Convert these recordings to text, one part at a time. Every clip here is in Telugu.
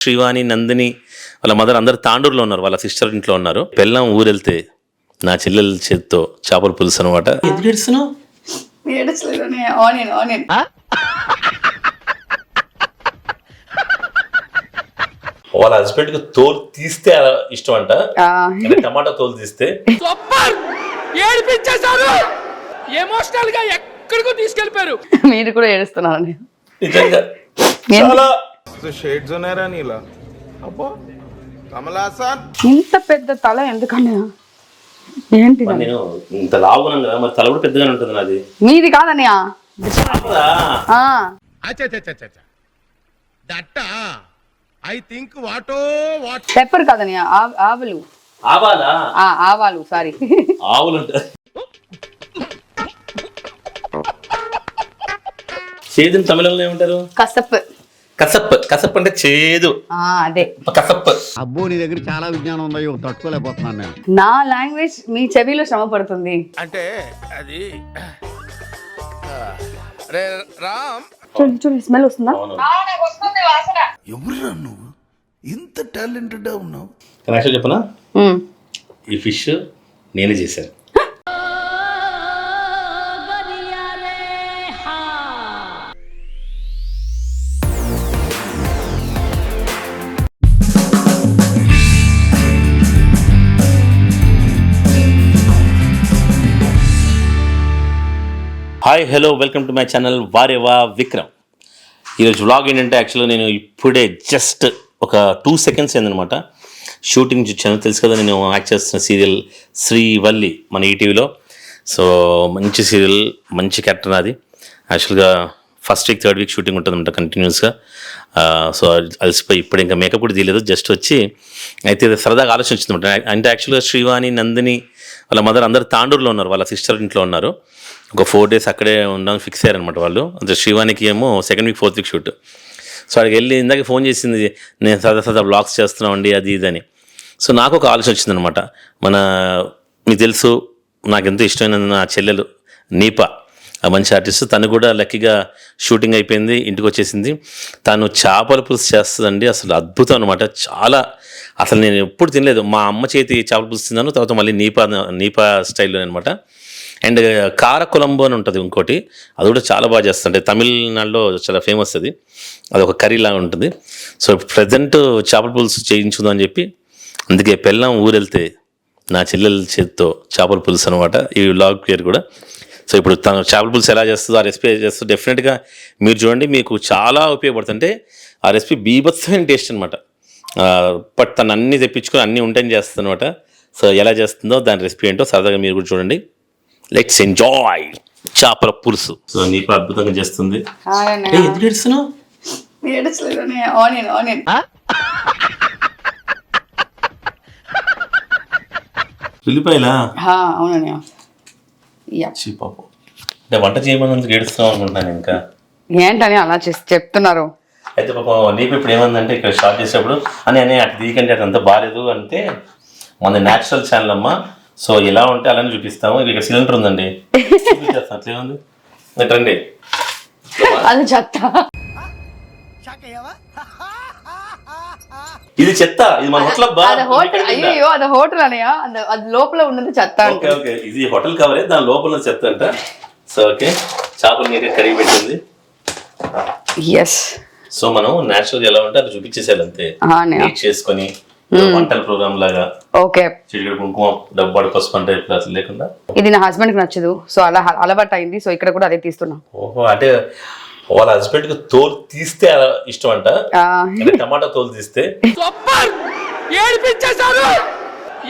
శ్రీవాణి నందిని వాళ్ళ మదర్ అందరు తాండూరులో ఉన్నారు. వాళ్ళ సిస్టర్ ఇంట్లో ఉన్నారు. పెళ్ళం ఊరెళ్తే నా చెల్లెల చేతితో చేపల పులుసు అనమాట ఎందుకు ఏడుస్తున్నావు? వాళ్ళ హస్బెండ్కి తోలు తీస్తే ఇష్టం అంట అంటే టమాటా తోలు తీస్తే. సూపర్! ఏడిపించేశారు! ఎమోషనల్గా ఎక్కడికో తీసుకెళ్ళిపోయారు మీరు కూడా ఏడుస్తున్నారండి నిజంగా చాలా షేడ్స్ ఉన్నారా నీలా. అబ్బో. కమలాసన్ ఇంత పెద్ద తల ఎందుకన్నా? ఏంటి మరి నేను ఇంత లావున్నాను కదా మరి తల కూడా పెద్దగానే ఉంటుంది నాది. కాదన్నయ్య? ఆ, దట్ట? I think what what? Pepper కాదన్నయ్య ఆ- ఆవులు. ఆవాలా? ఆ, ఆవాలు సారీ. ఆవులు ఉంటాయి చేదుని తమిళంలో ఏమంటారు? కసప్. కసప్ కసప్ అంటే చేదు. ఆ, అదే. కసప్. అబ్బో నీ దగ్గర చాలా విజ్ఞానం ఉందయ్యో తట్టుకోలేకపోతున్నాను నేను. నా లాంగ్వేజ్ మీ చెవిలో శ్రమ పడుతుంది. అంటే అది రే రామ్. చూడండి చూడండి స్మెల్ వస్తుందా? ఎవరురా నువ్వు? ఇంత టాలెంటెడ్ ఉన్నావు. యాక్చువల్ చెప్పనా. ఈ ఫిష్ నేనే చేశాను. Hi hello welcome to my channel Vahrevah Vikram. ఈరోజు వ్లాగ్ ఏంటంటే యాక్చువల్గా నేను ఇప్పుడే జస్ట్ ఒక టూ సెకండ్స్ ఏందనమాట షూటింగ్ చూచాను. తెలుసు కదా నేను యాక్ట్ చేస్తున్న సీరియల్ శ్రీవల్లి మన ఈటీవీలో. సో మంచి సీరియల్ మంచి క్యారెక్టర్ అది యాక్చువల్గా first week third week shooting ఉంటుందన్నమాట కంటిన్యూస్గా సో అలసిపోయి ఇప్పుడు ఇంకా మేకప్ కూడా తీయలేదు. జస్ట్ వచ్చి అయితే ఇది సరదాగా ఆలోచన వచ్చిందన్నమాట. అంటే యాక్చువల్గా శ్రీవాణి నందిని వాళ్ళ మదర్ అందరు తాండూరులో ఉన్నారు. వాళ్ళ సిస్టర్ ఇంట్లో ఉన్నారు. ఒక ఫోర్ డేస్ అక్కడే ఉండడానికి ఫిక్స్ అయ్యారనమాట వాళ్ళు. అంటే శివానికి ఏమో second week fourth week shoot so అక్కడికి వెళ్ళి ఇందాక ఫోన్ చేసింది నేను సదా సదా బ్లాగ్స్ చేస్తున్నామండి అది ఇది అని. సో నాకు ఒక ఆలోచన వచ్చిందనమాట మన మీకు తెలుసు నాకు ఎంతో ఇష్టమైన నా చెల్లెలు నీప. ఆ మంచి ఆర్టిస్ట్ తను కూడా లక్కీగా షూటింగ్ అయిపోయింది ఇంటికి వచ్చేసింది. తను చేపల పులుసు చేస్తుందండి అసలు అద్భుతం అనమాట చాలా అసలు నేను ఎప్పుడు తినలేదు. మా అమ్మ చేతి చేపల పులుసు తిన్నాను తర్వాత మళ్ళీ నీపా నీపా స్టైల్లో అనమాట అండ్ కార కొలంబో అని ఉంటుంది ఇంకోటి. అది కూడా చాలా బాగా చేస్తుంటే తమిళనాడులో చాలా ఫేమస్ అది. అది ఒక కర్రీ లాగా ఉంటుంది. సో ప్రజెంట్ చేపల పులుసు చేయించుకుందాం అని చెప్పి అందుకే పెళ్ళం ఊరెళ్తే నా చెల్లెల చేతితో చేపల పులుసు అనమాట ఈ వ్లాగ్ పేరు కూడా. సో ఇప్పుడు తను చేపల పులుసు ఎలా చేస్తుందో ఆ రెసిపీ చేస్తుందో డెఫినెట్గా మీరు చూడండి. మీకు చాలా ఉపయోగపడుతుంటే ఆ రెసిపీ బీభత్సమైన టేస్ట్ అనమాట బట్ తను అన్నీ తెప్పించుకొని అన్నీ ఉంటాయని చేస్తుంది అనమాట సో ఎలా చేస్తుందో దాని రెసిపీ ఏంటో సరదాగా మీరు కూడా చూడండి. లెట్స్ ఎంజాయ్ చేపల పులుసు. సో నీకు అద్భుతంగా చేస్తుంది. ఎందుకు ఏడుస్తున్నావు? ఏడచలేదు ఆనియన్ ఆనియన్ ఉల్లిపాయలా? హా, అవునన్నయ్య. యా. చీ పాపం. అంటే వంట చేయమన్నందుకు ఏడుస్తున్నావు అనుకుంటాను ఇంకా? ఏంటని అలా చేసి చెప్తున్నారు. అయితే పాపం నీకు ఇప్పుడు ఏమందంటే ఇక్కడ స్టార్ట్ చేసేటప్పుడు అని అని అటు దీకంటే అటు అంతా బాగాలేదు అంటే మన న్యాచురల్ ఛానల్ అమ్మా సో ఎలా ఉంటే అలానే చూపిస్తాము. ఇక ఇక్కడ సిలిండర్ ఉందండి. చూపించేస్తాం అట్లే ఉంది. ఇటు రండి. అది చెత్త. ఇది చెత్త ఇది మన హోటల్ అది హోటల్ అయ్యో అది హోటల్ అనయ్య అది- లోపల ఉన్నది చెత్త ఓకే అంటే ఓకే. ఇది హోటల్ కవరే దాని లోపల చెత్త అంట. So okay. చేపలు నీట్గా కడిగి పెట్టింది. ఎస్ సో మనం నేచురల్ ఎలా ఉంటే అది చూపించేసేయాలి అంతే. చేసుకొని వంటల ప్రోగ్రామ్ లాగా. ఓకే. చిటికెడు కుంకుమ డబ్బాడు పసుపు అంటే అసలు లేకుండా. ఇది నా హస్బెండ్కి నచ్చదు. సో అలా అలవాటు అయింది. సో ఇక్కడ కూడా అదే తీస్తున్నా. ఓహో అంటే వాళ్ళ హస్బెండ్కి తోలు తీస్తే ఇష్టం అంట. టమాటా తోలు తీస్తే. సూపర్! ఏడిపించేశారు!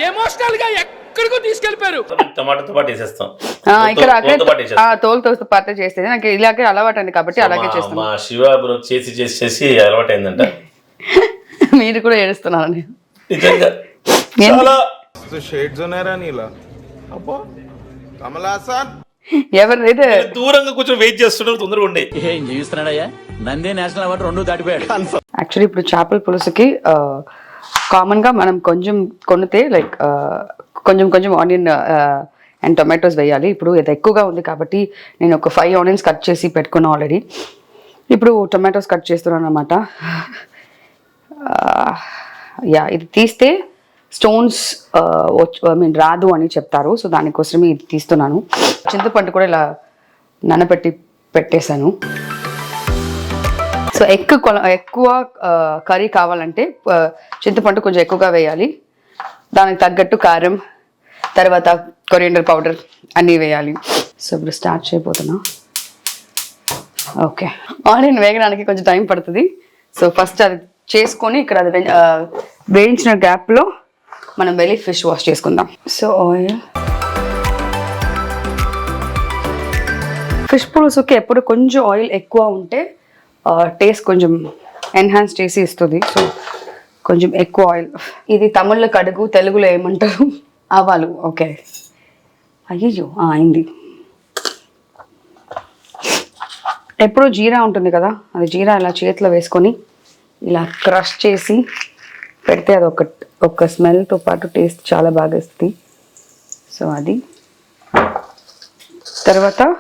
ఎమోషనల్గా ఎక్కడికో తీసుకెళ్ళిపోయారు టమాటాతో పాటు వేసేస్తాం. ఆ, ఇక్కడ తోలుతో- పాటు వేసేస్తాం. ఆ, తోలు తోస్తూ పాత్ర చేస్తే నాకు ఇలాగే అలవాటు అండి కాబట్టి అలాగే చేస్తాను మా శివ బ్రో చేసి చేసి చేసి అలవాటు అయిందంట. మీరు కూడా ఏడుస్తున్నారండి నిజంగా. ఏంటి? చాలా. షేడ్స్ ఉన్నారా నీలా అబ్బో. కమలాసన్ ఎవరైతే దూరంగా కొంచెం వెయిట్ చేస్తున్నారు తొందరగా ఉండే. ఏం జీవిస్తున్నాడయ్యా నందే నేషనల్ అవార్డు రెండు దాటిపోయాడు. యాక్చువల్లీ ఇప్పుడు చేపల పులుసుకి కామన్గా మనం కొంచెం కొనితే లైక్ కొంచెం కొంచెం ఆనియన్ అండ్ టొమాటోస్ వేయాలి. ఇప్పుడు ఇది ఎక్కువగా ఉంది కాబట్టి నేను ఒక ఫైవ్ ఆనియన్స్ కట్ చేసి పెట్టుకున్నా ఆల్రెడీ ఇప్పుడు టొమాటోస్ కట్ చేస్తున్నాను అనమాట యా ఇది తీస్తే స్టోన్స్ ఐ మీన్ రాదు అని చెప్తారు. సో దానికోసమే ఇది తీస్తున్నాను. చింతపండు కూడా ఇలా నానబెట్టి పెట్టేశాను. సో ఎక్కువ కొల ఎక్కువ కర్రీ కావాలంటే చింతపండు కొంచెం ఎక్కువగా వేయాలి. దానికి తగ్గట్టు కారం తర్వాత కొరియండర్ పౌడర్ అన్నీ వేయాలి. సో ఇప్పుడు స్టార్ట్ చేయబోతున్నా. ఓకే. ఆనియన్ వేగడానికి కొంచెం టైం పడుతుంది. సో ఫస్ట్ అది చేసుకొని ఇక్కడ అది వేయించిన గ్యాప్లో మనం వెళ్ళి ఫిష్ వాష్ చేసుకుందాం. సో ఆయిల్ ఫిష్ పులుసుకి ఎప్పుడు కొంచెం ఆయిల్ ఎక్కువ ఉంటే టేస్ట్ కొంచెం ఎన్హాన్స్ చేసి ఇస్తుంది. సో కొంచెం ఎక్కువ ఆయిల్ ఇది తమిళ్ళో కడుగు తెలుగులో ఏమంటారు? ఆవాలు. ఓకే అయ్యో అయింది. ఎప్పుడు జీరా ఉంటుంది కదా అది జీరా ఇలా చేతిలో వేసుకొని ఇలా క్రష్ చేసి పెడితే అది ఒక ఒక స్మెల్తో పాటు టేస్ట్ చాలా బాగా ఇస్తుంది సో అది. తర్వాత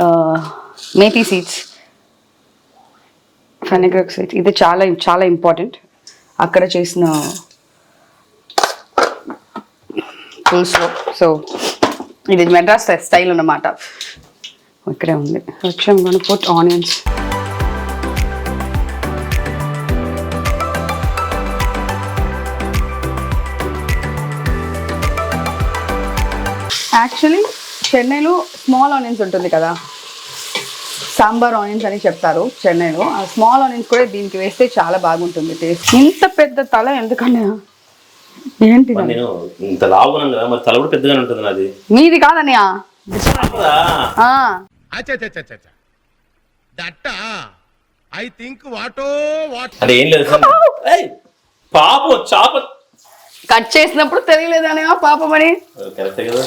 ఆ, సీడ్స్. ఫెనగ్రక్ సీడ్స్. ఇది చాలా చాలా ఇంపార్టెంట్. అక్కడ చేసిన పులుసులో. సో ఇది మెడ్రాస్ స్టైల్ అన్నమాట. ఇక్కడే ఉంది. వచ్చాం మనం పుట్ ఆనియన్స్ యాక్చువల్లీ చెన్నైలో స్మాల్ ఆనియన్స్ ఉంటుంది కదా. సాంబార్ ఆనియన్స్ అని చెప్తారు చెన్నైలో ఆ స్మాల్ ఆనియన్స్ కూడా దీనికి వేస్తే చాలా బాగుంటుంది. టేస్ట్ ఇంత పెద్ద తల ఎందుకన్నా? ఏంటి నేను ఇంత లావున్నాను కదా మరి తల కూడా పెద్దగానే ఉంటుంది నాది. మీది కాదన్నయ్య. ఐ థింక్ వాటో వాట్ లేదు పాపం చాప కట్ చేసినప్పుడు పాపమని కరెక్టే కదా.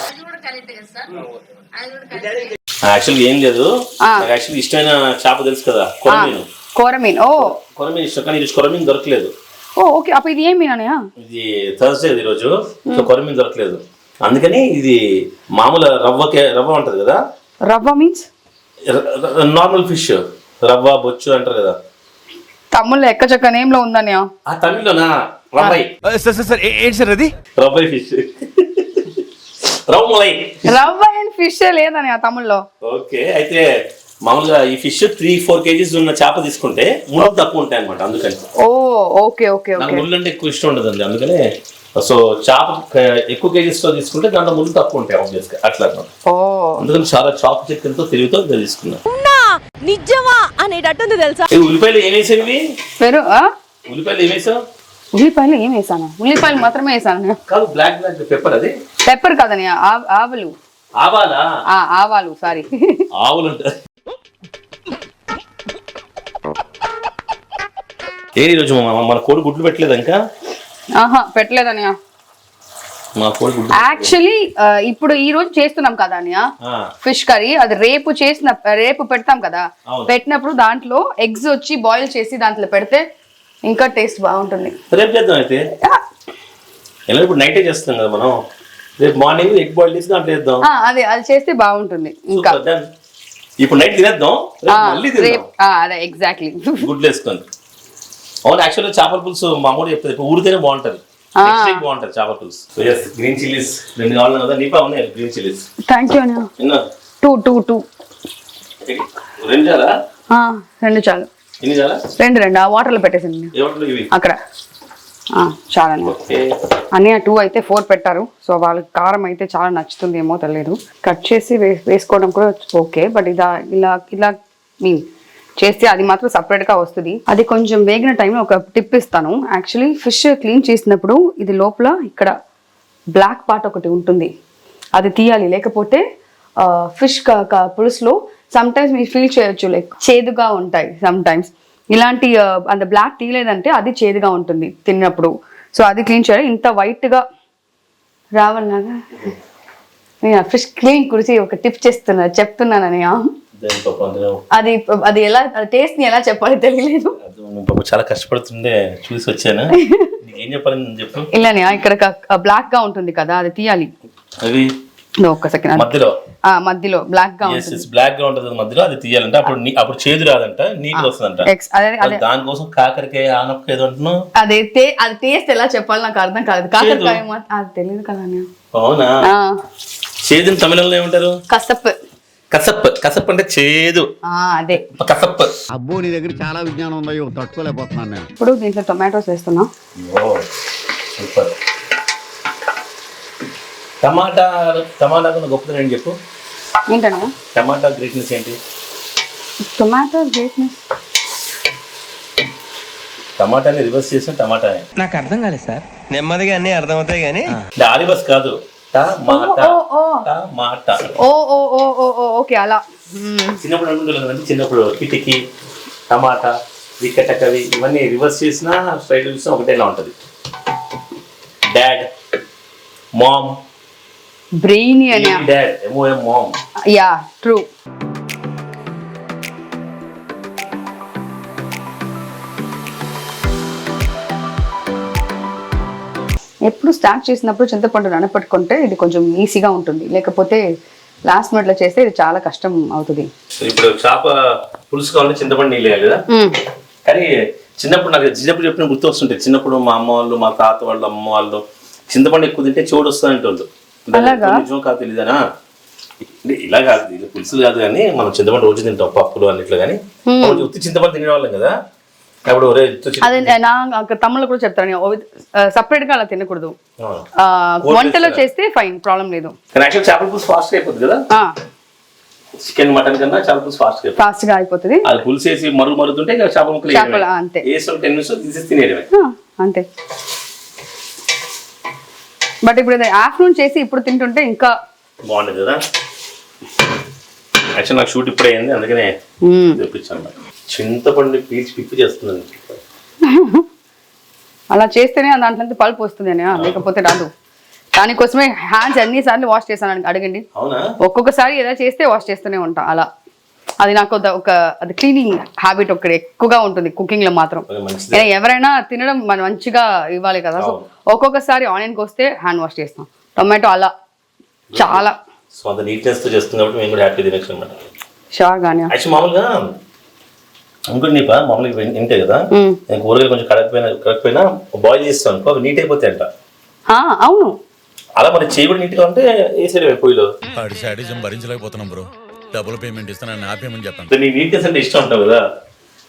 యాక్చువల్గా ఏం లేదు. యాక్చువల్లీ ఇష్టమైన చేప తెలుసు కదా కొరమీను కోరమీన్ ఓ. కొరమీను ఇష్టం కానీ ఈరోజు కొరమీను దొరకలేదు. Oh okay. అప్పుడు ఇది ఏం మీన్ అన్నయ్య ఇది థర్స్డే ఈరోజు. సో కొరమీను దొరకలేదు. అందుకని ఇది మామూలు రవ్వకే రవ్వ ఉంటది కదా? రవ్వ మీన్స్ నార్మల్ ఫిష్ రవ్వ బొచ్చు అంటారు కదా. తమ్ముళ్ళు ఎక్కచక్క నేమ్లో ఉందన్నయ్య. ఆ తమిళ్ళోనా? రవ్వై. సార్ సార్ సార్ ఏంటి సార్ అది? రవ్వై ఫిష్ రవ్వమలై రవ్వ అండ్ ఫిష్ లేదన్నయ్య తమిళ్ళో ఓకే అయితే మామూలుగా ఈ ఫిష్ త్రీ ఫోర్ కేజీస్ ఉన్న చేప తీసుకుంటే ముళ్ళు తక్కువ ఉంటాయి అనమాట అందుకని. ఓ ఓకే ఓకే నాకు ఓకే. ముళ్ళు అంటే ఎక్కువ ఇష్టం ఉండదండి అందుకనే. సో చేప ఎక్కువ కేజీస్తో తీసుకుంటే దాంట్లో ముళ్ళు తక్కువ ఉంటాయి ఆబ్వియస్గా అట్లా అన్నమాట. ఓ. అందుకని చాలా చాప్ చికెన్తో తెలివితో తీసుకున్నా. నిజమా అనేటట్టుంది తెలుసా? ఏ, ఉల్లిపాయలు ఏం వేసేవి పెరు ఆ? ఉల్లిపాయలు ఏం వేసావు ఉల్లిపాయలు ఏం వేసాను? ఉల్లిపాయలు మాత్రమే వేసాను కాదు బ్లాక్ బ్లాక్ పెప్పర్ అది? పెప్పర్ కాదన్నయ్య ఆ- ఆవులు. ఆవాలా? సారీ ఆవులు ఏ ఈరోజు మన- కోడి గుడ్లు పెట్టలేదు ఇంకా? ఆహా గుడ్లు యాక్చువల్లీ ఇప్పుడు ఈ రోజు చేస్తున్నాం కదా అన్నయ్య ఆ, ఫిష్ కర్రీ అది రేపు చేసిన రేపు పెడతాం కదా. పెట్టినప్పుడు దాంట్లో ఎగ్స్ వచ్చి బాయిల్ చేసి దాంట్లో పెడితే ఇంకా టేస్ట్ బాగుంటుంది. రేపు చేద్దాం అయితే? ఎలా ఇప్పుడు నైటే చేస్తాం కదా మనం. రేపు మార్నింగ్ ఎగ్ బాయిల్ చేసి దాంట్లో వేద్దాం ఆ, అదే అది చేస్తే బాగుంటుంది ఇంకా. Super, done. ఇప్పుడు నైట్ తినేద్దాం రేపు మళ్ళీ రేపు తిందాం ఆ, అదే ఎగ్జాక్ట్లీ గుడ్లు వేసుకొని. అవును యాక్చువల్గా చేపల పులుసు మా అమ్మడు చెప్తుంది. ఇప్పుడు ఊరితేనే బాగుంటది. బాగుంటది చేపల పులుసు. ఎస్ గ్రీన్ చిల్లీస్ రెండు కావాలి కదా నీపా ఉన్నాయి గ్రీన్ చిల్లీస్ థ్యాంక్ యూ ఎన్నో టూ టూ టూ రెండు చాలా? ఆ, రెండు చాలా. రెండు రెండు. ఆ వాటర్లో పెట్టేసింది అక్కడ. ఆ, చాలండి. అన్నయ్య టూ అయితే ఫోర్ పెట్టారు. సో వాళ్ళకి కారం అయితే చాలా నచ్చుతుంది ఏమో తెలియదు. కట్ చేసి వేసుకోవడం కూడా ఓకే బట్ ఇలా ఇలా ఇలా మీన్ చేస్తే అది మాత్రం సపరేట్గా వస్తుంది. అది కొంచెం వేగిన టైంలో ఒక టిప్ ఇస్తాను. యాక్చువల్లీ ఫిష్ క్లీన్ చేసినప్పుడు ఇది లోపల ఇక్కడ బ్లాక్ పార్ట్ ఒకటి ఉంటుంది. అది తీయాలి. లేకపోతే ఫిష్ పులుసులో సమ్ టైమ్స్ మీరు ఫీల్ చేయొచ్చు లైక్ చేదుగా ఉంటాయి సమ్ టైమ్స్ ఇలాంటి అంత బ్లాక్ తీయలేదంటే అది చేదుగా ఉంటుంది తిన్నప్పుడు. సో అది క్లీన్ చేయాలి. ఇంత వైట్గా రావాలలాగా నేను ఫిష్ క్లీన్ గురించి ఒక టిప్ చేస్తున్నా చెప్తున్నానని అది అది ఎలా టేస్ట్ని ఎలా చెప్పాలి తెలియలేదు. అది చాలా కష్టపడుతుండే చూసి వచ్చాను. నీకు ఏం చెప్పాలని చెప్పు. ఇలానే ఇక్కడ బ్లాక్గా ఉంటుంది కదా అది తీయాలి. అవి? ఇదో ఒక్క సెకండ్ మధ్యలో. మధ్యలో బ్లాక్గా ఎస్ ఉంటుంది. బ్లాక్గా ఉంటుంది మధ్యలో అది తీయాలంటే అప్పుడు అప్పుడు చేదు రాదంట నీట్ వస్తుందంట. దానికోసం కాకరకాయ ఆనపకాయ ఏదో అంటున్నావు? అదే అది టేస్ట్ ఎలా చెప్పాలి నాకు అర్థం కాలేదు. కాకరకాయ అది తెలియదు కదా. అవునా? ఆ, చేదుని తమిళంలో ఏమంటారు? కసప్. కసప్. కసప్ అంటే చేదు. ఆ, అదే. కసప్. అబ్బో నీ దగ్గర చాలా విజ్ఞానం ఉందయ్యో తట్టుకోలేకపోతున్నాను నేను. ఇప్పుడు దీంట్లో టొమాటోస్ వేస్తున్నా. ఓ సూపర్. టమాటా టమాటా గొప్పది నేను చెప్పు? ఏంటన్నా? టమాటా గ్రేట్నెస్ ఏంటి? టొమాటో గ్రేట్నెస్ టమాటాని రివర్స్ చేసిన టమాటా నాకు అర్థం కాలేదు సార్. నెమ్మదిగా అన్ని అర్థమవుతాయి కానీ. రివర్స్ కాదు. టమాటా ఓ, ఓ. టమాటా ఓ ఓ ఓ ఓ ఓ ఓకే అలా. మ్మ్. చిన్నప్పుడు అనుకుంటున్నాను చిన్నప్పుడు కిటికీ టమాటా విక్కటకవి ఇవన్నీ రివర్స్ చేసినా స్ట్రైట్ చూసినా ఒకటేలా ఉంటుంది. డాడ్ మామ్ బ్రెయిన్ అని యా ట్రూ. ఎప్పుడు స్టార్ట్ చేసినప్పుడు చింతపండు నానపెట్టుకుంటే ఇది కొంచెం ఈజీగా ఉంటుంది. లేకపోతే లాస్ట్ మినిట్లో చేస్తే ఇది చాలా కష్టం అవుతుంది. ఇప్పుడు చేప పులుసు కావాలంటే చింతపండు నీళ్ళు వేయాలి కానీ చిన్నప్పుడు నాకు చిన్నప్పుడు చెప్పిన గుర్తు వస్తుంటాయి చిన్నప్పుడు మా అమ్మ వాళ్ళు మా తాత వాళ్ళు అమ్మ వాళ్ళు చింతపండు ఎక్కువ తింటే చెవుడు వస్తుంది తెలియదనా ఇలా కాదు ఇది పులుసులు కాదు కానీ మనం చింతపండు రోజు తింటాం పప్పులు అన్నిట్లో కానీ. ఉత్తి చింతపండు తినేవాళ్ళం కదా? అప్పుడు అదే నా తమ్ముళ్ళు కూడా చెప్తాను సపరేట్గా అలా తినకూడదు. వంటలో? చేస్తే ఫైన్ ప్రాబ్లం లేదు. చేపల పులుసు ఫాస్ట్ అయిపోతుంది కదా? చికెన్ మటన్ కన్నా చేపల పులుసు ఫాస్ట్ ఫాస్ట్గా అయిపోతుంది. అది పులుసు వేసి మరుగు మరుగుతుంటే చేపల ముక్కలు అంతే. టెన్ మినిట్స్ తీసి తినేయడమే. అంతే. బట్ ఇప్పుడు ఆఫ్టర్నూన్ చేసి ఇప్పుడు తింటుంటే ఇంకా బాగుండదు కదా? యాక్చువల్ నాకు షూట్ ఇప్పుడే అయింది అందుకనే. తెప్పించాను. చింతపండు పీచి పిప్పి చేస్తున్నాను అలా చేస్తేనే దాంట్లో పల్పు వస్తుంది అని లేకపోతే రాదు. దానికోసమే హ్యాండ్స్ అన్ని సార్లు వాష్ చేశాను అడగండి. ఒక్కొక్కసారి ఏదో చేస్తే వాష్ చేస్తూనే ఉంటా అలా. అది నాకు ఒక- అది క్లీనింగ్ హ్యాబిట్ ఒకటి ఎక్కువగా ఉంటుంది కుకింగ్లో మాత్రం. ఎవరైనా తినడం మనం మంచిగా ఇవ్వాలి కదా. సో. ఒక్కొక్కసారి ఆనియన్కి వస్తే హ్యాండ్ వాష్ చేస్తాం. టొమాటో అలా. చాలా. సో అంత నీట్నెస్తో చేస్తుంది కాబట్టి మేము కూడా హ్యాపీ తినచ్చు అనమాట షూర్ గానీ. యాక్చువల్ మామూలుగా ఇంకోటి నీప? మామూలుగా ఇవి ఇంతే కదా మ్మ్. నేను కూరగాయలు కొంచెం కడకపోయినా కడకపోయినా బాయిల్ చేస్తాను అనుకో నీట్ అయిపోతాయి అంట ఆ, అవును. అలా మరి చేయి కూడా నీట్గా ఉంటే వేసేది పొయ్యిలో? భరించలేకపోతున్నాం బ్రో. డబుల్ పేమెంట్ ఇస్తానని ఆపేయమని చెప్పాను నీట్నెస్ అంటే ఇష్టం ఉంటావు కదా?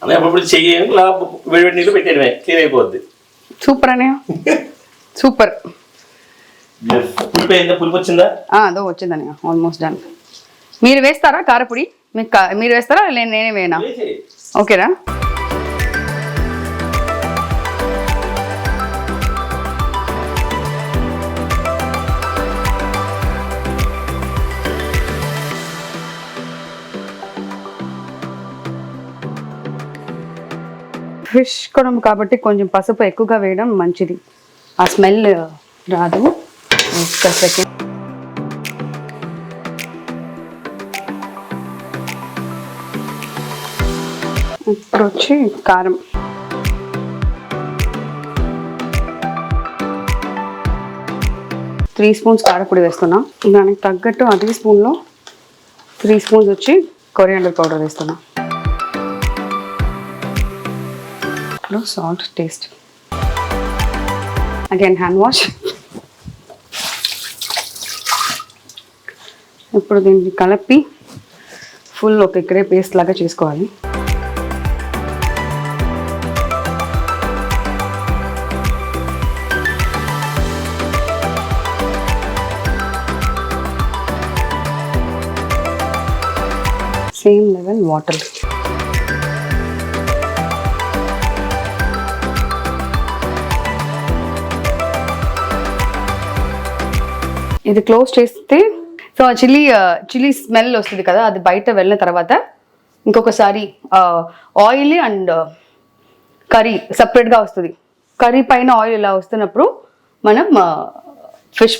అలా అప్పుడు చెయ్యి ఇలా వేడి వేడి నీళ్ళు పెట్టేయడమే క్లీన్ అయిపోద్ది. సూపర్ అనే సూపర్ పులిపి అయిందా పులిపి వచ్చిందా? అదో వచ్చిందని ఆల్మోస్ట్ డన్ మీరు వేస్తారా కారపొడి? మీకు మీరు వేస్తారా? లే- నేనే వేయనా. ఓకేనా ఫిష్ కొనం కాబట్టి కొంచెం పసుపు ఎక్కువగా వేయడం మంచిది. ఆ స్మెల్ రాదు. ఒక్క సెకండ్ ఇప్పుడు వచ్చి కారం. త్రీ స్పూన్స్ కారపొడి వేస్తున్నా. దానికి తగ్గట్టు అదే స్పూన్లో త్రీ స్పూన్స్ వచ్చి కొరియాండర్ పౌడర్ వేస్తున్నా. ఇప్పుడు salt taste. Again hand wash ఇప్పుడు దీన్ని కలిపి ఫుల్ ఒక ఇక్కడే పేస్ట్ లాగా చేసుకోవాలి. సేమ్ లెవెల్ వాటర్ ఇది క్లోజ్ చేస్తే సో ఆ చిల్లీ చిల్లీ స్మెల్ వస్తుంది కదా అది బయట వెళ్ళిన తర్వాత ఇంకొకసారి ఆయిల్ అండ్ కర్రీ సపరేట్గా వస్తుంది. కర్రీ పైన ఆయిల్ ఇలా వస్తున్నప్పుడు మనం ఫిష్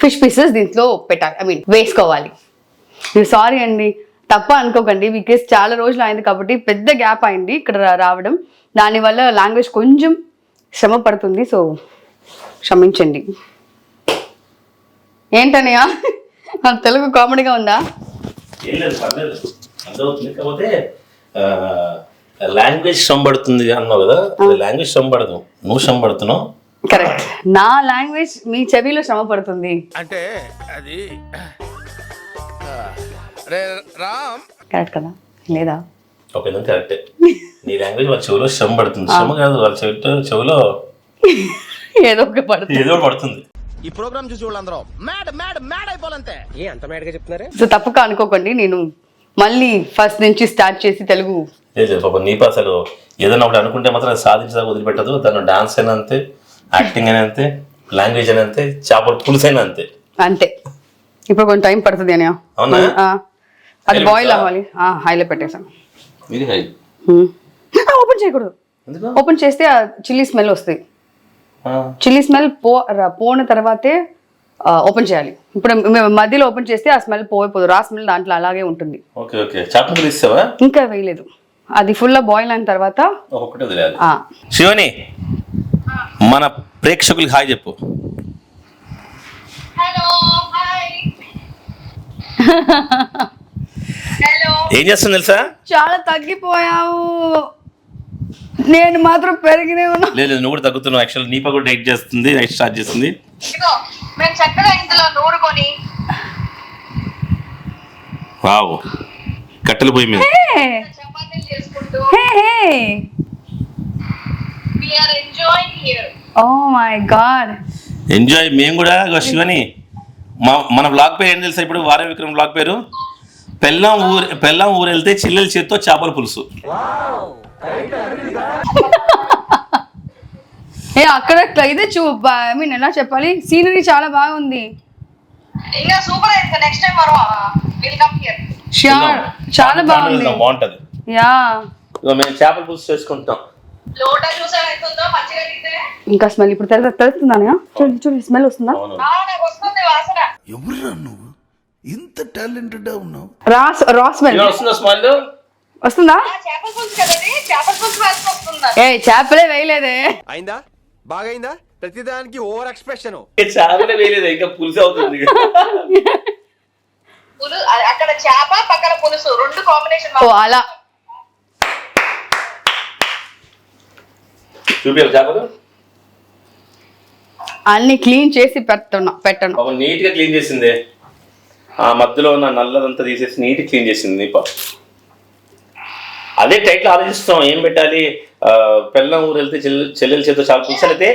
ఫిష్ పీసెస్ దీంట్లో పెట్టాలి. ఐ మీన్ వేసుకోవాలి. సారీ అండి. తప్ప అనుకోకండి. బికాస్ చాలా రోజులు అయింది కాబట్టి పెద్ద గ్యాప్ అయింది ఇక్కడ రావడం. దానివల్ల లాంగ్వేజ్ కొంచెం శ్రమ పడుతుంది సో క్షమించండి. ఏంటనయ్య తెలుగు కామెడీగా ఉందా? ఏం లేదు పర్లేదు. అర్థమవుతుంది. కాకపోతే లాంగ్వేజ్ శ్రమ పడుతుంది అన్నావు కదా లాంగ్వేజ్ శ్రమ పడదు నువ్వు శ్రమ పడుతున్నావు కరెక్ట్. నా లాంగ్వేజ్ మీ చెవిలో శ్రమ పడుతుంది అంటే అది రామ్. కరెక్ట్ కదా? లేదా? ఒక విధంగా కరెక్టే. నీ లాంగ్వేజ్ వాళ్ళ చెవిలో శ్రమ పడుతుంది శ్రమ కాదు వాళ్ళ చెవిలో చెవిలో ఏదో ఒక పడుతుంది. ఏదో ఒకటి పడుతుంది. ఈ ప్రోగ్రామ్ చూసి వాళ్ళందరూ మ్యాడ్ మ్యాడ్ మ్యాడ్ అయిపోవాలంతే. ఏ అంత మ్యాడ్గా చెప్తున్నారే? సో తప్పుగా అనుకోకండి నేను మళ్ళీ ఫస్ట్ నుంచి స్టార్ట్ చేసి తెలుగు లేదు లేదు పాప నీప అసలు ఏదైనా ఒకటి అనుకుంటే మాత్రం సాధించదా వదిలిపెట్టదు. తను డాన్స్ అయినా అంతే యాక్టింగ్ అయినా అంతే లాంగ్వేజ్ అయినా అంతే చేపల పులుసు అయినా అంతే. అంతే. ఇప్పుడు కొంచెం టైం పడుతుంది అని అవునా? అది బాయిల్? అవ్వాలి. హైలో పెట్టేసాను ఇది హై. ఓపెన్ చేయకూడదు. ఎందుకు? ఓపెన్ చేస్తే ఆ చిల్లీ స్మెల్ వస్తుంది చిల్లీ స్మెల్ పో ర- పోయిన తర్వాతే ఓపెన్ చేయాలి. ఇప్పుడు మేము మధ్యలో ఓపెన్ చేస్తే ఆ స్మెల్ పోయిపోదు. రా స్మెల్ దాంట్లో అలాగే ఉంటుంది. Okay okay. చేపల పులుసు ఇస్తావా? ఇంకా వేయలేదు. అది ఫుల్గా బాయిల్ అయిన తర్వాత శివని మన ప్రేక్షకులకి హాయ్ చెప్పు. ఏం చేస్తుంది తెలుసా? చాలా తగ్గిపోయావు. నేను మాత్రం పెరిగినే ఉన్నా. లేదు లేదు, నువ్వు కూడా తగ్గుతున్నావు. యాక్చువల్ నీప కూడా డైట్ చేస్తుంది డైట్ స్టార్ట్ చేస్తుంది. ఇదిగో మేము చక్కగా ఇందులో నూరుకొని. వావ్. కట్టెలు పోయి మీద. చపాతీలు చేసుకుంటూ. Hey hey. We are enjoying here oh my God enjoy మేము కూడా ఇగో శివని. మా మన బ్లాగ్ పేరు ఏం తెలుసా ఇప్పుడు? వారే విక్రమ్ బ్లాగ్ పేరు? పెళ్ళం ఊరు పెళ్ళం ఊరు వెళ్తే చిల్లెల చేత్తో చేపల పులుసు. ఏ అక్కడ ఇదే చూ ఐ మీన్ ఎలా చెప్పాలి? సీనరీ చాలా బాగుంది. ఇంకా సూపర్ అయింది నెక్స్ట్ టైం వరం విల్ కమ్ హియర్ ష్యూర్ చాలా బాగుంది. బాగుంటది. యా. ఇగో మేము చేపల పులుసు చేసుకుంటాం లోటా చూసా అవుతుందో మంచిగా తింటే? ఇంకా స్మెల్ ఇప్పుడు తెలు తెలుస్తుందా చూడండి చూడండి స్మెల్ వస్తుందా? ఆ, నాకు వస్తుంది వాసన. ఎవరురా నువ్వు? ఇంత టాలెంటెడ్ ఉన్నావు. రా రా స్మెల్. ఇలా వస్తుందా స్మైల్? వస్తుందా? ఏ చేపలే వేయలేదే. అయిందా? బాగైందా? ప్రతిదానికి ఓవర్ ఎక్స్ప్రెషన్. చేపలే వేయలేదు ఇంకా పులుసు అవుతుంది అక్కడ చేప పక్కన పులుసు. రెండు కాంబినేషన్ ఓ అలా. చూపించాలి చేపలు? అన్ని క్లీన్ చేసి పెట్టున్నా పెట్టను. పాపం నీట్గా క్లీన్ చేసింది. ఆ మధ్యలో ఉన్న నల్లదంతా తీసేసి నీట్ క్లీన్ చేసింది నీప అదే టైటిల్ ఆలోచిస్తాం ఏం పెట్టాలి? పెళ్ళం ఊరు వెళ్తే చెల్లె చెల్లెల చేతితో చాలా పులుసు అయితే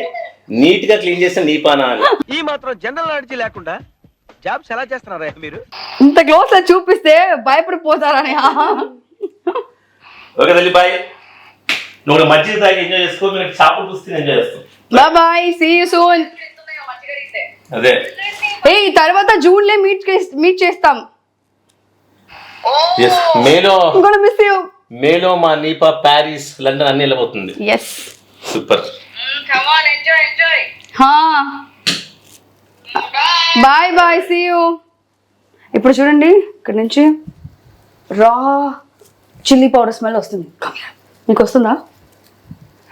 నీట్గా క్లీన్ చేస్తే నీపానా అని. ఈ మాత్రం జనరల్ నాలెడ్జ్ లేకుండా జాబ్స్ ఎలా చేస్తున్నారా మీరు? ఇంత క్లోజ్లో చూపిస్తే భయపడిపోతారని. ఓకే తల్లి బాయ్ నువ్వు మజ్జిగ తాగి ఎంజాయ్ చేసుకో మీరు చేపల పులుసు ఎంజాయ్ చేస్తాం. బాయ్ సీ యూ సూన్ అదే. ఏ తర్వాత జూన్లో మీట్ మీట్ చేస్తాం. మేలో గోన మిస్ యూ మేలో మా నీపా ప్యారిస్ లండన్ అన్ని వెళ్ళబోతుంది. Yes super. Come on enjoy enjoy హా. బాయ్ బాయ్ సీ యూ ఇప్పుడు చూడండి ఇక్కడ నుంచి రా చిల్లీ పౌడర్ స్మెల్ వస్తుంది. మీకు వస్తుందా?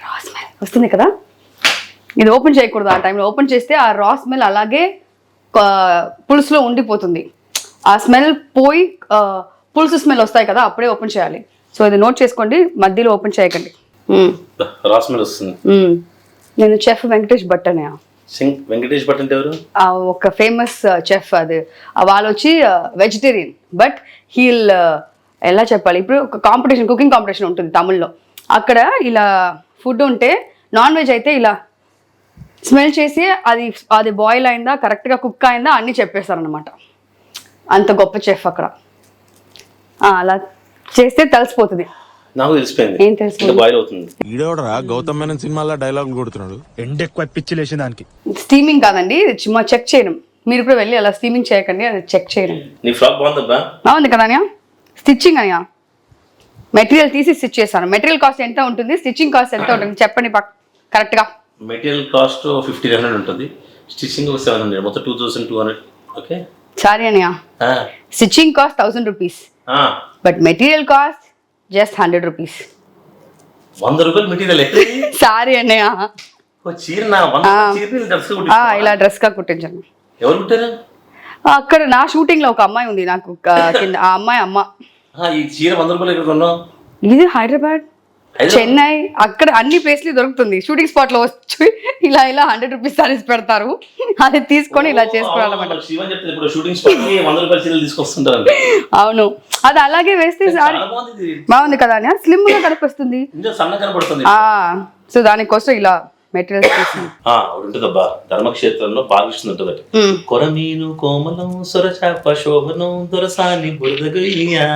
రా స్మెల్ వస్తుంది కదా? ఇది ఓపెన్ చేయకూడదు ఆ టైంలో ఓపెన్ చేస్తే ఆ రా స్మెల్ అలాగే పులుసులో ఉండిపోతుంది. ఆ స్మెల్ పోయి పులుసు స్మెల్ వస్తాయి కదా అప్పుడే ఓపెన్ చేయాలి. సో ఇది నోట్ చేసుకోండి మధ్యలో ఓపెన్ చేయకండి. రాస్మెల్ వస్తుంది. మ్మ్. నేను చెఫ్ వెంకటేష్ భట్ అనే. సింగ్ వెంకటేష్ భట్ అంటే ఎవరు? ఆ ఒక ఫేమస్ చెఫ్ అది. వాళ్ళు వచ్చి వెజిటేరియన్ బట్ హీల్ ఎలా చెప్పాలి? ఇప్పుడు ఒక కాంపిటీషన్ కుకింగ్ కాంపిటీషన్ ఉంటుంది తమిళ్ళో. అక్కడ ఇలా ఫుడ్ ఉంటే నాన్ వెజ్ అయితే ఇలా స్మెల్ చేసి అది అది బాయిల్ అయిందా కరెక్ట్గా కుక్ అయిందా అన్నీ చెప్పేస్తారనమాట అంత గొప్ప చెఫ్ అక్కడ. అలా చేస్తే తెలిసిపోతుంది. నాకు తెలిసిపోయింది. ఏం తెలిసిపోయింది? బాయిల్ అవుతుంది. ఈడోడరా గౌతమ్ మేనన్ సినిమాలో డైలాగ్ కొడుతున్నాడు. ఎండ ఎక్కువ దానికి. స్టీమింగ్ కాదండి ఇది చుమ్మా చెక్ చేయడం. మీరు కూడా వెళ్ళి అలా స్టీమింగ్ చేయకండి అది చెక్ చేయడం. నీ ఫ్రాక్ బాగుందబ్బా బాగుంది కదా అనియా? స్టిచ్చింగ్ అనియా? మెటీరియల్ తీసి స్టిచ్ చేస్తాను మెటీరియల్ కాస్ట్ ఎంత ఉంటుంది? స్టిచ్చింగ్ కాస్ట్ ఎంత ఉంటుంది? చెప్పండి పక్ కరెక్ట్గా మెటీరియల్ కాస్ట్ ఫిఫ్టీన్ హండ్రెడ్ ఉంటుంది. స్టిచ్చింగ్ సెవెన్ హండ్రెడ్ మొత్తం two thousand two hundred okay sorry అనియా. Stitching cost thousand rupees but material cost just hundred rupees వంద రూపాయలు మెటీరియల్ సారీ అన్నయ్య. చీర డ్రెస్ ఇలా డ్రెస్గా కుట్టించండి ఎవరు కుట్టారు? అక్కడ నా షూటింగ్లో ఒక అమ్మాయి ఉంది నాకు కింద ఆ అమ్మాయి అమ్మ. ఈ చీర వంద రూపాయలు ఇక్కడ ఇది హైదరాబాద్? చెన్నై అక్కడ అన్ని ప్లేస్లు దొరుకుతుంది. షూటింగ్ స్పాట్లో వచ్చి ఇలా ఇలా హండ్రెడ్ రూపీస్ సారీస్ పెడతారు. అది తీసుకొని ఇలా చేసుకోవాలన్నమాట అవును అది అలాగే వేస్తే సారీ. బాగుంది కదా స్లిమ్గా కనిపిస్తుంది సో దానికోసం ఇలా మెటీరియల్స్ ఉంటుందబ్బా. ధర్మక్షేత్రంలో బాలకృష్ణ ఉంటుందట. కొరమీను కోమలం సొరచాప శోభనం దొరసాని బురదగుయ్యా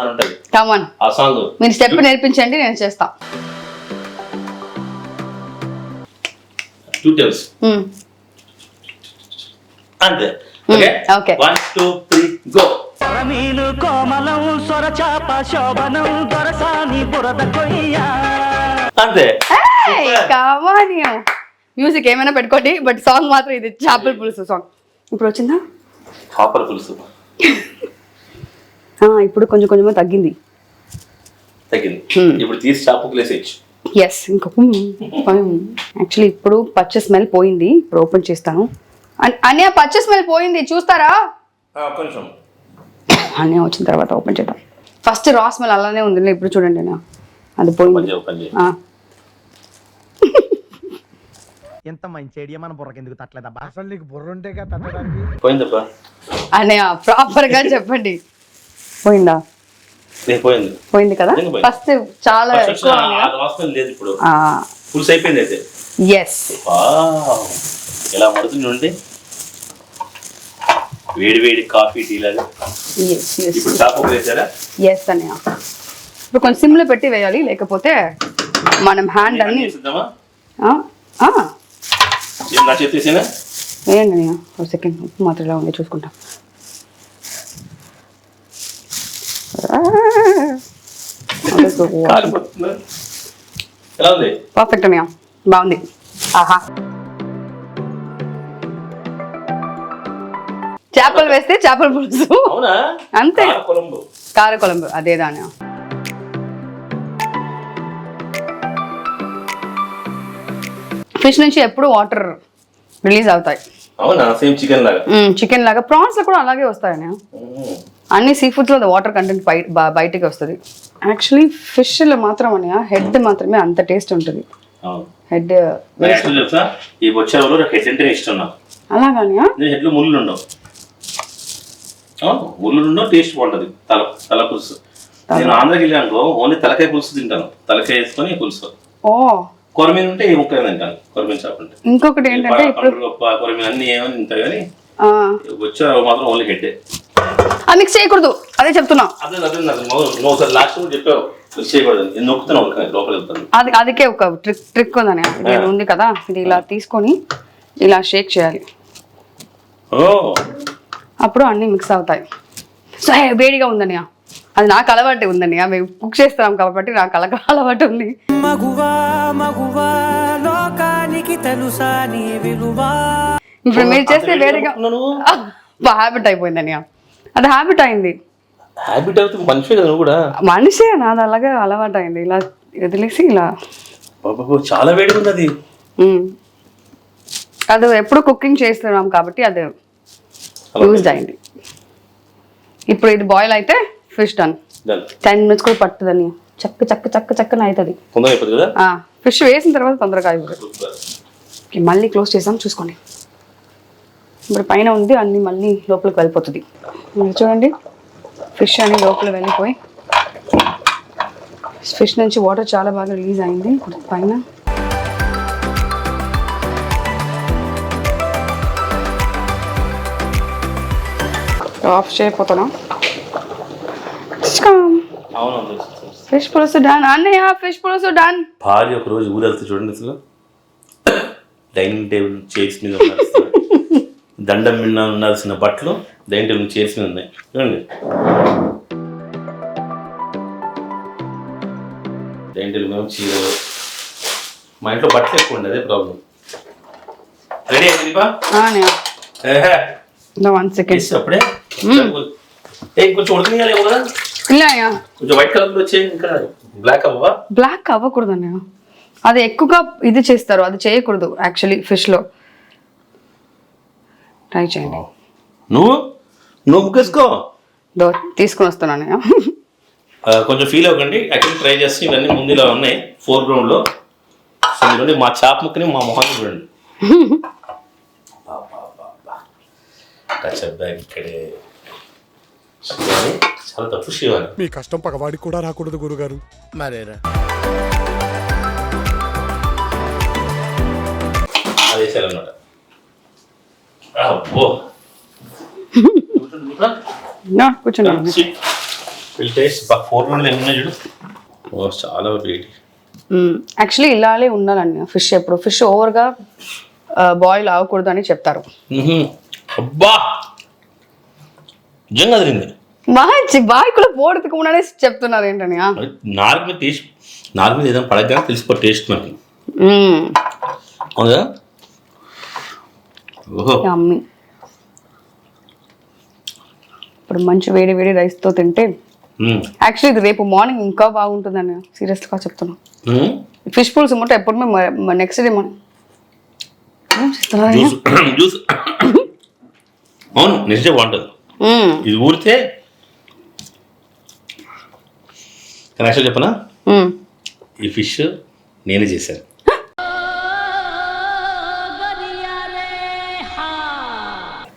అని ఉంటది. కమాన్ ఆ సాంగ్ మీరు స్టెప్ నేర్పించండి నేను చేస్తా. Two times. అంతే. Okay. One two three go మీను కోమలం సొరచాప శోభనం దొరసాని బురద కొయ్యా అంతే. కమాన్ మ్యూజిక్ ఏమైనా పెట్టుకోండి బట్ సాంగ్ మాత్రం ఇది చేపల పులుసు సాంగ్ ఇప్పుడు వచ్చిందా? కాపర్ పులుసు. ఇప్పుడు కొంచెం కొంచెం తగ్గింది. తగ్గింది. Hmm. ఇప్పుడు తీసి ఎస్ ఇంకొక యాక్చువల్లీ ఇప్పుడు పచ్చ స్మెల్ పోయింది. ఇప్పుడు ఓపెన్ చేస్తాను. అన్- పచ్చ స్మెల్ పోయింది. చూస్తారా? కొంచెం. అన్నయ్య వచ్చిన తర్వాత ఓపెన్ చేద్దాం. ఫస్ట్ రా స్మెల్ అలానే ఉంది ఇప్పుడు చూడండి అన్నయ్య అది పోయింది ఇంత మంచి ఐడియా మన బుర్రకెందుకు తట్టలేదబ్బా అసలు నీకు బుర్ర ఉంటే కదా తట్టడానికి. పోయిందబ్బా. అన్నయ్య ప్రాపర్గా చెప్పండి. పోయిందా? నేను పోయింది. పోయింది కదా. ఫస్ట్ చాలా ఎక్కువ లేదు ఇప్పుడు. అయిపోయింది అయితే. ఎస్ వేడి వేడి కాఫీ టీ లాగా. ఇప్పుడు వేసారా ఎస్ అన్నయ్య. ఇప్పుడు కొంచెం సిమ్లో పెట్టి వేయాలి లేకపోతే మనం హ్యాండ్ అన్ని వేయండి అన్నయ్య ఒక సెకండ్ ఉప్పు మాత్రం ఇలా ఉంది చూసుకుంటాం. పర్ఫెక్ట్ అన్నయ్య. బాగుంది. ఆహా. చేపలు వేస్తే చేపల పులుసు. అంతే. కార కొలంబు కార ఫిష్ నుంచి ఎప్పుడు వాటర్ రిలీజ్ అవుతాయి. అవునా? సేమ్ చికెన్ లాగా? చికెన్ లాగా. ప్రాన్స్లో కూడా అలాగే వస్తాయని. అన్ని సీ ఫుడ్స్లో వాటర్ కంటెంట్ బయటికి వస్తుంది. యాక్చువల్లీ ఫిష్లో మాత్రం అని హెడ్ మాత్రమే అంత టేస్ట్ ఉంటుంది. హెడ్ ఈ వచ్చే వాళ్ళు నాకు హెడ్ అంటేనే ఇష్టం నాకు. అలాగానే నేను హెడ్లో ముళ్ళు ఉండవు. అవును ముళ్ళు ఉండవు టేస్ట్ బాగుంటుంది. తల తల పులుసు. నేను ఆంధ్రాకి వెళ్ళాను అనుకో ఓన్లీ తలకాయ పులుసు తింటాను. తలకాయ వేసుకొని పులుసు. ఓ కొరమీన ఉంటే ఏ ముక్క తింటాను కొరమీన చేప ఉంటే. ఇంకొకటి ఏంటంటే ఇప్పుడు కొరమీన అన్ని ఏమని కానీ మాత్రం ఓన్లీ హెడ్డే ఆ మిక్స్ చేయకూడదు. అదే చెప్తున్నా. అదే అదే ఒకసారి లాస్ట్ చెప్పావు. మిక్స్ చేయకూడదు. నేను నొక్కుతున్నావు ఉడకని, లోపల వెళ్తాను అది అదికే ఒక ట్రిక్ ట్రిక్ ఉందని. ఉంది కదా. ఇది ఇలా తీసుకొని ఇలా షేక్ చేయాలి. ఓ. అప్పుడు అన్నీ మిక్స్ అవుతాయి. సో వేడిగా ఉందని అది నాకు అలవాటు ఉందని మేము కుక్ చేస్తున్నాం కాబట్టి నాకు అలగ అలవాటు ఉంది. మగువా మగువా లోకానికి తెలుసా నీ విలువా. ఇప్పుడు మీరు చేస్తే నొక్కుతున్నావు హ్యాబిట్ అయిపోయిందని అది హ్యాబిట్ అయింది. హ్యాబిట్ అవుతుంది మనిషి కదా కూడా? మనిషే నాది అలాగే అలవాటు అయింది. ఇలా వదిలేసి ఇలా. చాలా వేడిగా ఉంది అది. అది ఎప్పుడు కుకింగ్ చేస్తున్నాం కాబట్టి అది యూజ్డ్ అయింది. ఇప్పుడు ఇది బాయిల్ అయితే ఫిష్ డన్. టెన్ మినిట్స్ కూడా పట్టుదని. చక్క చక్క చక్క చక్కన అవుతుంది ఫిష్ వేసిన తర్వాత తొందరగా అయిపోతుంది. మళ్ళీ క్లోజ్ చేసాం చూసుకోండి. ఇప్పుడు పైన ఉంది అన్ని మళ్ళీ లోపలికి వెళ్ళిపోతుంది. మీరు చూడండి. ఫిష్ అని లోపల వెళ్ళిపోయి. ఫిష్ నుంచి వాటర్ చాలా బాగా రిలీజ్ అయింది. పైన. ఆఫ్ చేయకపోతున్నా. తెలుసు, తెలుసు. ఫిష్ పులుసు డన్ అన్నయ్య ఫిష్ పులుసు డన్ భార్య ఒక రోజు ఊరు వెళ్తే చూడండి అసలు. డైనింగ్ టేబుల్ చైర్స్ మీద దండం మీద ఉండాల్సిన బట్టలు డైనింగ్ టేబుల్ చైర్స్ మీద ఉన్నాయి. చూడండి. డైనింగ్ టేబుల్ మీద చీర. మా ఇంట్లో బట్టలు ఎక్కువ ఉండే అదే ప్రాబ్లం రెడీ అయింది అన్నయ్య. వన్ సెకండ్ అప్పుడే. ఏ కొంచెం ఉడకనియాలి కదా. కొంచెం వైట్ కలర్ వచ్చే ఇంకా బ్లాక్ బ్లాక్ అవ్వకూడదు అన్నయ్య అది ఎక్కువగా ఇది చేస్తారు అది చేయకూడదు యాక్చువల్లీ ఫిష్లో. ట్రై చేయండి. నువ్వు? నువ్వు ముగ్గేసుకో దో తీసుకుని వస్తున్నాను కొంచెం ఫీల్ అవ్వకండి. యాక్చువల్లీ ట్రై చేస్తే ఇవన్నీ ముందులో ఉన్నాయి ఫోర్ గ్రౌండ్లో చూడండి మా చాప్ ముక్కని మా మొహం చూడండి. ఇక్కడే. శివాని, చాలా తప్పు శివాని. మీ కష్టం పగవాడికి కూడా రాకూడదు గురుగారు. మరేరా? అది వేసేయాలన్నమాట అబ్బో. నా కూర్చున్నాను ఫిల్ టేస్ట్ బాగా ఫోర్ గ్రౌండ్లో ఎన్ని ఉన్నాయి చూడు. ఓ చాలా వేడి యాక్చువల్లీ ఇలానే ఉండాలండి. ఫిష్ ఎప్పుడు. ఫిష్ ఓవర్గా బాయిల్ అవ్వకూడదు అని చెప్తారు. అబ్బా. నిజంగా అదిరింది. బాగా బాయ్ కూడా పోడుతుకు ఉండనే చెప్తున్నారు ఏంటని మీద టేస్ట్ మీద ఏదైనా పడగా తెలిసిపో టేస్ట్ మనకి అవును ఓహో. అమ్మి ఇప్పుడు మంచి వేడి వేడి రైస్తో తింటే. యాక్చువల్లీ ఇది రేపు మార్నింగ్ ఇంకా బాగుంటుందని సీరియస్గా చెప్తున్నాను మ్మ్. ఫిష్ పులుసు ముట్ట ఎప్పుడు నెక్స్ట్ డే మనం జ్యూస్ జ్యూస్. అవును నిజంగా బాగుంటుంది మ్మ్. ఇది ఊరితే కానీ యాక్చువల్ చెప్పనా. ఈ ఫిష్ నేనే చేశాను.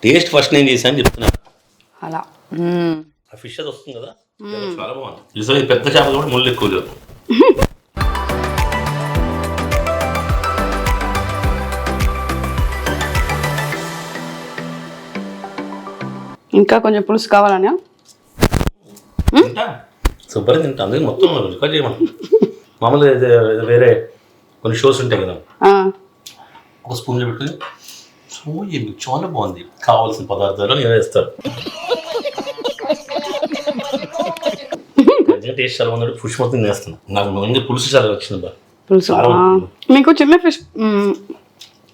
టేస్ట్ ఫస్ట్ నేను చేశాను చెప్తున్నా. అలా. ఆ ఫిష్ అది వస్తుంది కదా? చాలా బాగుంది. చూసా పెద్ద చేపలు కూడా ముళ్ళు ఎక్కువ ఇంకా కొంచెం పులుసు కావాలని సూపర్ తింటా. అందుకే మొత్తం రికార్డ్ చేయమని మామూలుగా వేరే కొన్ని షోస్ ఉంటాయి కదా. ఒక స్పూన్లో పెట్టుకుని సో చాలా బాగుంది. కావాల్సిన పదార్థాలు నేను వేస్తారు. టేస్ట్ చాలా బాగుంది. పులుసు మొత్తం వేస్తాను నాకు ముందు పులుసు చాలా వచ్చింది బా. పులుసు. మీకు చిన్న ఫిష్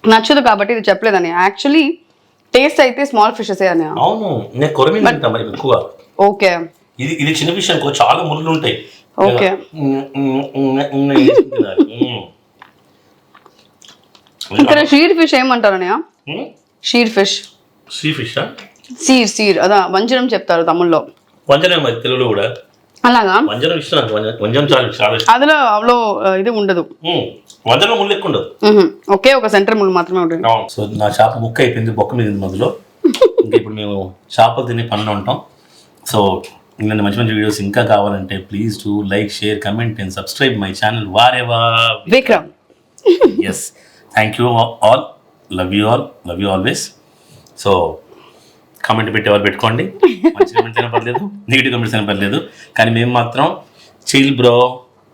నచ్చదు కాబట్టి ఇది చెప్పలేదని. యాక్చువల్లీ టేస్ట్ అయితే స్మాల్ ఫిషెస్ అని అవును నేను కొరమీను తింటా మరి ఎక్కువ ఓకే. ఇది ఇది చిన్న అనుకో చాలా ముళ్ళు ఉంటాయి. ఓకే. ఇక్కడ షీర్ ఫిష్ ఏమంటారు ఉమ్, seer fish sea fish seer seer అదా వంజనం చెప్తారు తమిళ్ళో. వంజనం మరి తెలుగులో కూడా. అలాగా? వంజనం ఇష్టం నాకు వంజనం వంజనం చాలా చాలా. ఇష్టం అదిలో అవలో ఆ, ఇది ఉండదు. వంజనం ముళ్ళు ఎక్కువ ఉండదు. ఒకే ఒక సెంటర్ ముళ్ళు మాత్రమే ఉంటుంది సో నా చేప ముక్క అయిపోయింది బొక్క మీద మధ్యలో. ఇంకా ఇప్పుడు మేము చేపలు తినే పనిలో ఉంటాం. సో ఇలాంటి మంచి మంచి వీడియోస్ ఇంకా కావాలంటే please to like share comment and subscribe my channel Vahrevah? Vikram. Yes thank you all love you all love you always so comment పెట్టేవాళ్ళు పెట్టుకోండి. మంచి కామెంట్స్ అయినా పర్లేదు నెగిటివ్ కామెంట్స్ అయినా పర్లేదు. కానీ మేము మాత్రం చిల్ బ్రో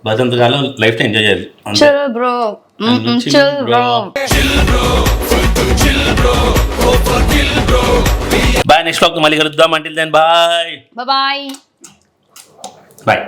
బతంతకాలం లైఫ్ ఎంజాయ్ చేయాలి. అంతే. Chill bro Chill chill bro bye next vlog మళ్ళీ కలుద్దాం. Until then bye bye bye